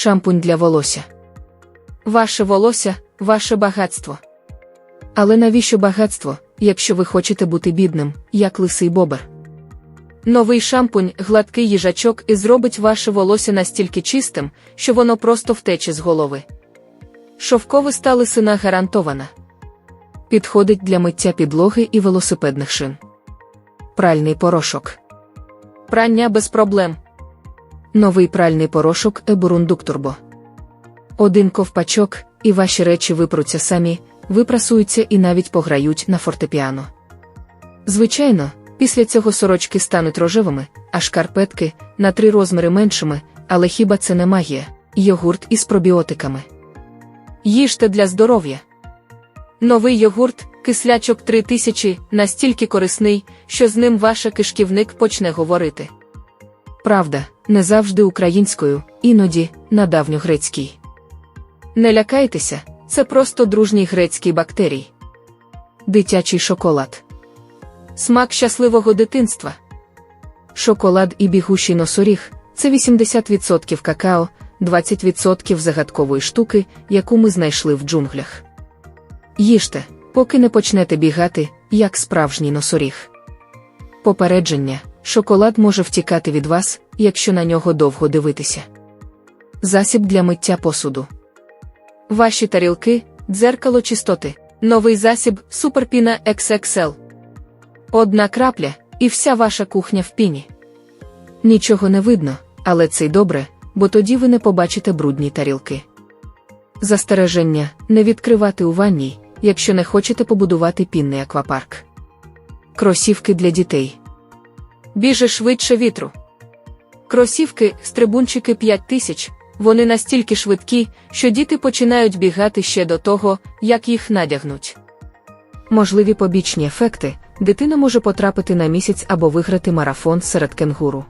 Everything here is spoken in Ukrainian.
шампунь для волосся. Ваше волосся ваше багатство. Але навіщо багатство, якщо ви хочете бути бідним, як лисий бобер? Новий шампунь, гладкий їжачок і зробить ваше волосся настільки чистим, що воно просто втече з голови. Шовковиста лисина гарантована. Підходить для миття підлоги і велосипедних шин. Пральний порошок. Прання без проблем. Новий пральний порошок Ебурундук Турбо. Один ковпачок, і ваші речі випруться самі, випрасуються і навіть пограють на фортепіано. Звичайно, після цього сорочки стануть рожевими, а шкарпетки на три розміри меншими, але хіба це не магія? Йогурт із пробіотиками. Їжте для здоров'я. Новий йогурт, кислячок 3000, настільки корисний, що з ним ваш кишківник почне говорити. Правда, не завжди українською, іноді на давньогрецькій. Не лякайтеся, це просто дружній грецький бактерій. Дитячий шоколад. Смак щасливого дитинства. Шоколад і бігущий носоріг це 80% какао, 20% загадкової штуки, яку ми знайшли в джунглях. Їжте, поки не почнете бігати, як справжній носоріг. Попередження: шоколад може втікати від вас, якщо на нього довго дивитися. Засіб для миття посуду. Ваші тарілки, дзеркало чистоти, новий засіб Суперпіна XXL. Одна крапля, і вся ваша кухня в піні. Нічого не видно, але це й добре, бо тоді ви не побачите брудні тарілки. Застереження не відкривати у ванній, якщо не хочете побудувати пінний аквапарк. Кросівки для дітей. Біже швидше вітру. Кросівки, стрибунчики 5000, вони настільки швидкі, що діти починають бігати ще до того, як їх надягнуть. Можливі побічні ефекти, дитина може потрапити на місяць або виграти марафон серед кенгуру.